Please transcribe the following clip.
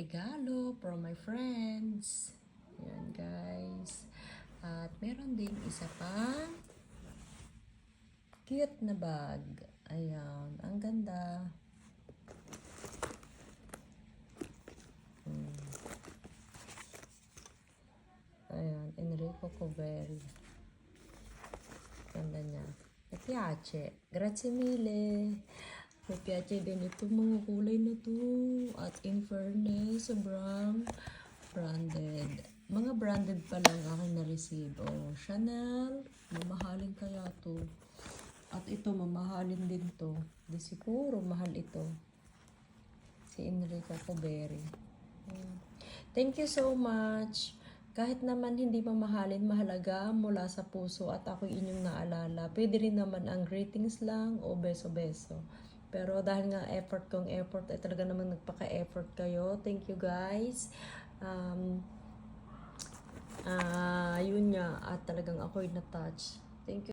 regalo from my friends. Yan guys. At meron din isa pa cute na bag. Ayan, ang ganda. Hmm. Ayan, Enrico Coveri. Ganda niya. Mi piace. Grazie mille. Mi piace din ito mga kulay na to. At in fairness, sobrang branded. Mga branded pa lang aking na-receive. Oh, Chanel. Mamahalin kaya to. At ito, mamahalin din to. Di siguro, mahal ito. Si Enrico Coveri. Ayan. Thank you so much. Kahit naman hindi mamahalin, mahalaga mula sa puso at ako inyong naalala. Pwede rin naman ang greetings lang o beso-beso. Pero dahil nga effort kong effort, ay talaga naman nagpaka-effort kayo. Thank you guys. Um, ah yun nga, at talagang ako'y na-touch. Thank you.